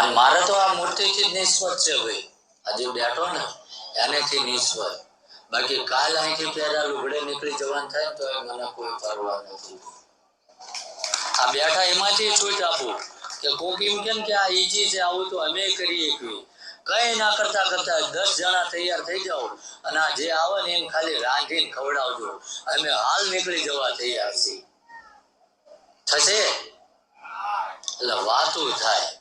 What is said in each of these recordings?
અને મારે તો આ મૂર્તિથી નિસ્વત છે ભાઈ. આજે બેઠો ને, એનેથી નિસ્વત. બાકી કાલ અહીંથી પહેલા લુગડે નીકળી જવાનું થાય તો મને કોઈ પરવા નથી. આ બેઠા એમાંથી છૂટ આપું કે કોક એમ કેમ કે આ ઈજી છે, આવું તો અમે કરીએ એકવી કઈ ના કરતા કરતા દસ જણા તૈયાર થઈ જાઓ અને આ જે આવે ને એમ ખાલી રાંધીને ખવડાવજો. અમે હાલ નીકળી જવા તૈયાર છીએ. થશે? એટલે વાતું થાય.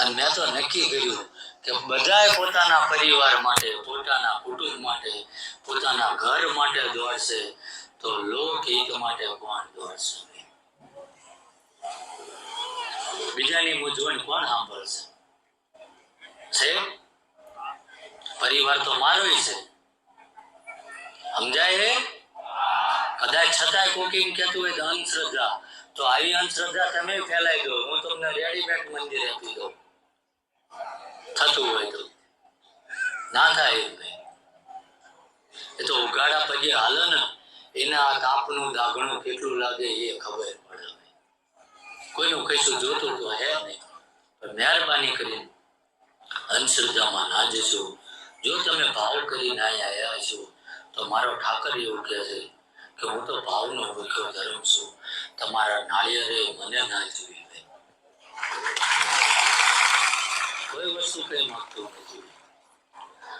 અને મેં તો નક્કી કર્યું કે બધાએ પોતાના પરિવાર માટે, પોતાના કુટુંબ માટે, પોતાના ઘર માટે દોડશે તો લોકહિત માટે કોણ દોડશે? બીજાની મૂંઝવણ કોણ સાંભળશે? છે? પરિવાર તો મારો છે. સમજાય હે? કદાચ છતાંય કોકિંગ કહેતું હોય તો અંધશ્રદ્ધા. તો આવી અંધશ્રદ્ધા તમે ફેલાઈ દો હું તમને રેડીમેડ મંદિર આપી દઉં. થતું હોય તો. ના થાય એમ નહીં. એ તો ઉગાડા પગે હાલે ને, એના આ તાપનું દાગણું કેટલું લાગે એ ખબર પડે કોઈનું કશું જોતું તો હે નહીં. પણ મહેરબાની કરીને અંધશ્રદ્ધામાં ના જશો. જો તમે ભાવ કરીને અહીંયા આવ્યા છો, તો મારો ઠાકર એવું કહે છે કે હું તો ભાવનો ભૂખ્યો ધર્મ છું. તમારા નાળિયેરે મને ના જોઈ કોઈ વસ્તુ કઈ માંગતું નથી.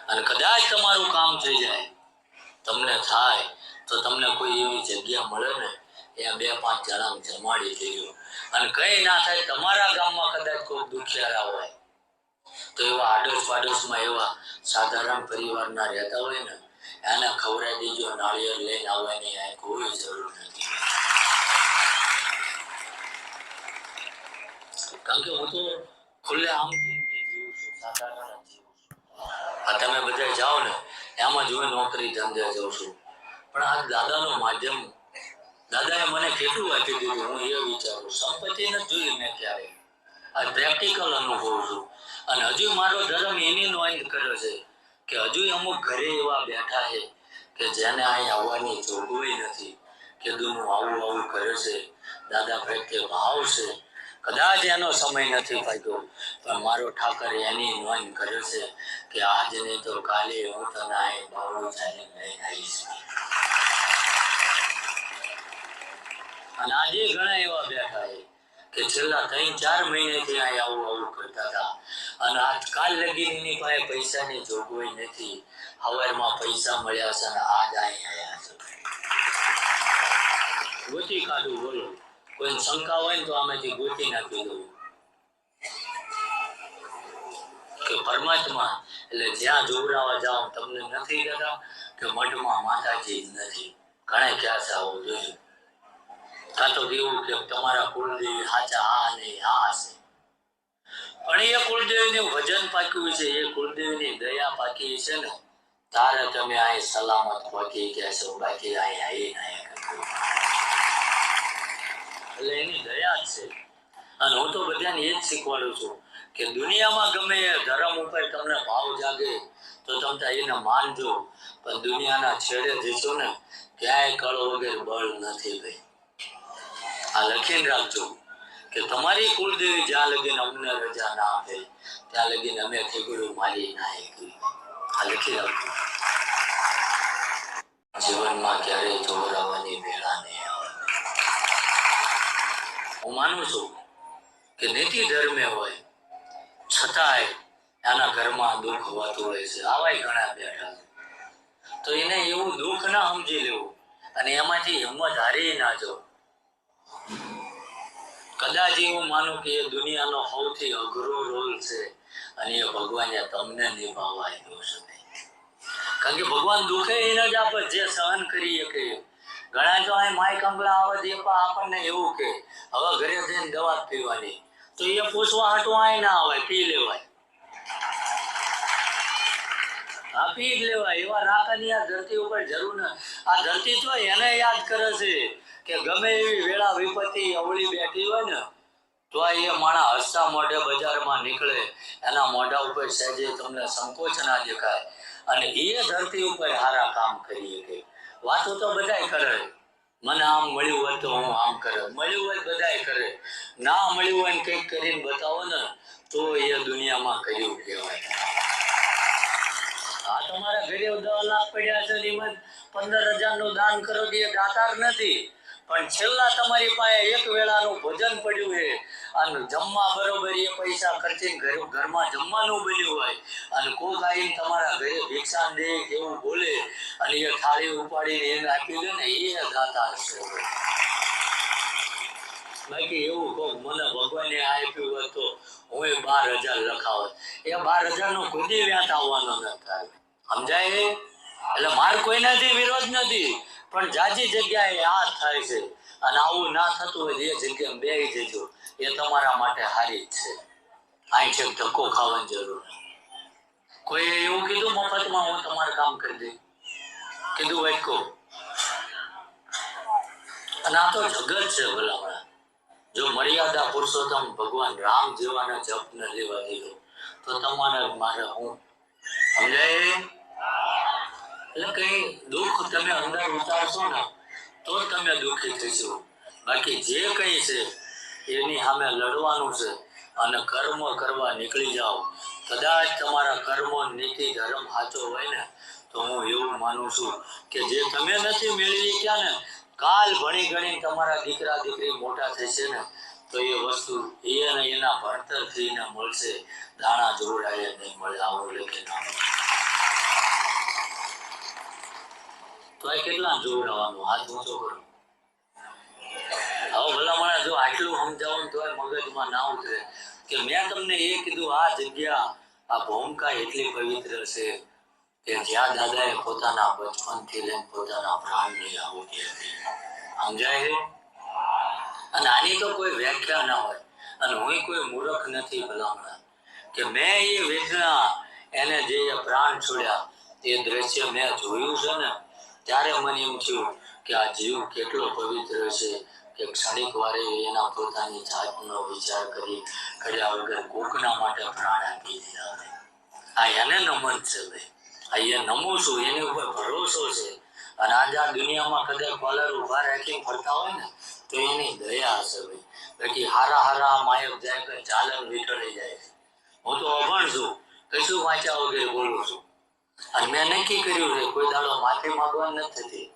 અને કદાચ તમારું કામ થઈ જાય, તમને થાય, તો તમને કોઈ એવી જગ્યા મળે ને, ત્યાં બે પાંચ જણા જમાડી દેજો. અને કઈ ના થાય, તમારા ગામમાં કદાચ કોઈ દુખિયારા હોય, તો એવા આડોશ પાડોશમાં એવા સાધારણ પરિવારના રહેતા હોય ને, એને ખવડાવી દેજો, નાળિયેર લઈને આવવાની આ કોઈ જરૂર નથી. કારણ કે હું તો ખુલ્લે આમ આ તમે બધા જાઓ ને એમાં જ નોકરી ધંધે જાઉં છું. પણ આ દાદાનું માધ્યમ, દાદાએ મને કેટલું આપી દીધું, હું એ વિચારું. સંપત્તિ નથી જોઈ મેં ક્યારે. આ પ્રેક્ટિકલ અનુભવ છું. અને હજુ મારો ધર્મ એની નોંધ કર્યો છે કે હજુ અમુક ઘરે એવા બેઠા છે કે જેને અહીં આવવાની જોગવાઈ નથી, કે દુનું આવું આવું કરે છે, દાદા પ્રત્યે ભાવ છે કદાચ એનો સમય નથી પાક્યો, પણ મારો ઠાકર એની નોંધ કરે છે કે આજ નહીં તો કાલે હું તને અહીં બાવળું ચાલી આવીશ. અને આજે ઘણા એવા બેઠા છે કે છેલ્લા ત્રણ ચાર મહિનેથી અહીંયા આવું આવું કરતા હતા. અને આજ કાલ લગીન પાસે પૈસાની જોગવાઈ નથી. હવારમાં પૈસા મળ્યા છે અને આજ અહીં આવ્યા છે. ગોતી કાઢું બોલો. કોઈ શંકા હોય ને તો આમાંથી ગોતી નાખી દઉં. કે પરમાત્મા એટલે જ્યાં જોવડાવા જાઓ તમને નથી કહેતા કે મઠમાં માતાજી નથી. ઘણા ક્યાં છે આવું જોયું કાં તો કેવું કે તમારા કુળદેવી હાચા આ ને આ હશે પણ એ કુળદેવીનું વજન પાક્યું છે એ કુળદેવીની દયા પાકી છે ને તારે તમે અહીં સલામત પહોંચી ગયા છો બાકી અહીં આવી નહીં એટલે એની દયા છે. અને હું તો બધાને એ જ શીખવાડું છું કે દુનિયામાં ગમે ધર્મ ઉપર તમને ભાવ જાગે, તો તમે એને માનજો. પણ દુનિયાના છેડે જશો ને ક્યાંય કળો વગર બળ નથી ભાઈ. આ લખીને રાખજો કે તમારી કુળદેવી જ્યાં લગીને અમને રજા ના આપે, ત્યાં લગીને અમે ઠીકડું મારી ના એકવી આ લખી રાખજો. જીવનમાં ક્યારેય જોવરાવાની વેળા નહીં હું માનું છું કે નીતિ ધર્મે હોય, છતાંય એના ઘરમાં દુઃખ હોવાતું હોય છે. આવાય ઘણા બેઠા તો એને એવું દુઃખ ના સમજી લેવું અને એમાંથી હિંમત હારી ના જો કદાચ એવું માનું કે એ દુનિયાનો સૌથી અઘરો રોલ છે અને એ ભગવાને તમને નિભાવવા આપ્યો છે કારણ કે ભગવાન દુઃખે એને જ આપે, જે સહન કરી શકે ઘણા જો અહીં માય કંગલા આવે એ પણ આપણને એવું કે હવે ઘરે જઈને દવા પીવાની. તો એ પૂછવા હાટું આય ના આવે પી લેવાય. આ પી જ લેવાય. એવા રાખવાની આ ધરતી ઉપર જરૂર ન આ ધરતી તો એને યાદ કરે છે કે ગમે એવી વેળા વિપત્તિ અવળી બેઠી હોય ને, તો એ માણા હસતા મોઢે બજારમાં નીકળે. એના મોઢા ઉપર સહેજે તમને સંકોચ ના દેખાય. અને એ ધરતી ઉપર સારા કામ કરી શકે. વાતો તો બધાય કરે. મને આમ મળ્યું હોય તો હું આમ કરે. મળ્યું હોય બધાય કરે. ના મળ્યું હોય ને કંઈક કરીને બતાવો ને, તો એ દુનિયામાં કર્યું કહેવાય? આ તમારા ઘરે દસ લાખ પડ્યા છે પંદર હજારનું દાન કરો કે દાતાર નથી. પણ છેલ્લા તમારી પાસે એક વેળાનું ભોજન પડ્યું છે. અને જમવા બરોબર એ પૈસા ખર્ચીને ઘર ઘરમાં જમવાનું બન્યું હોય. અને કોક આવીને તમારા ઘરે ભિક્ષા દે એવું બોલે અને એ થાળી ઉપાડીને એને આપી દે ને એ ગાતા હશે. બાકી એવું કોક મને ભગવાને આપ્યું હોય તો હું એ બાર હજાર લખાવત. એ બાર હજાર નો કોઈ વ્યાત આવવાનો નથી સમજાય? એટલે માર કોઈનાથી વિરોધ નથી. પણ જાજી જગ્યાએ આવું ના થતું હોય તો એ જગ્યાએ બે જજો. એ તમારા માટે હારી જ છે. અહીં છે ધક્કો ખાવાની જરૂર. કોઈ એવું કીધું મફતમાં હું તમારું કામ કરી દઈ કીધું વાટકો. અને આ તો જગત છે ભલામણા. જો મર્યાદા પુરુષોત્તમ ભગવાન રામ જેવાના જપ ન લેવા દીધો તો તમારે મારે હું? સમજાય? એટલે કઈ દુઃખ તમે અંદર ઉતારશો ને, તો તમે દુઃખી થશો. બાકી જે કઈ છે, એની સામે લડવાનું છે અને કર્મ કરવા નીકળી જાઓ. કદાચ તમારા કર્મ, નીતિ, ધર્મ સાચો હોય ને, તો હું એવું માનું છું કે જે તમે નથી મેળવી ક્યાં ને, કાલ ભણી ગણી તમારા દીકરા, દીકરી મોટા થશે ને, તો એ વસ્તુ એને એના ભણતરથી ને મળશે. દાણા જોડાય નહીં મળે આવું લખી તો એ કેટલા જોડાવાનું? હાથ ઊંચો કરો હવે ભલામણા જો આટલું સમજાવું તો મગજમાં ના ઉતરે. કે મેં તમને એ કીધું, આ જગ્યા, આ ભૂમિકા એટલી પવિત્ર છે કે જ્યાં દાદાએ પોતાના બચપનથી લઈને પોતાના પ્રાણની આહુતિ હતી સમજાય છે? અને આની તો કોઈ વ્યાખ્યા ના હોય. અને હું કોઈ મૂર્ખ નથી ભલામણા. કે મેં એ વેદના, એને જે પ્રાણ છોડ્યા, તે દ્રશ્ય મેં જોયું છે ને? ત્યારે મને એમ થયું કે આ જીવ કેટલો પવિત્ર છે. કે ક્ષણિક વારે એના પોતાની જાતનો વિચાર કરી કર્યા વગર કોકના માટે પ્રાણ આપી દીધા આ એને નમન છે ભાઈ. આ નમું છું, એની ઉપર ભરોસો છે. અને આજે આ દુનિયામાં કદાચ કોલર ઊભા રાખીને ફરતા હોય ને, તો એની દયા હશે ભાઈ. બાકી હારા હારા માયક જાય કે ચાલન વીટળી જાય હું તો અભણ છું. કશું વાંચ્યા વગર બોલું છું. અને મેં નક્કી કર્યું છે, કોઈ દાડો માફી માંગવા નથી થતી.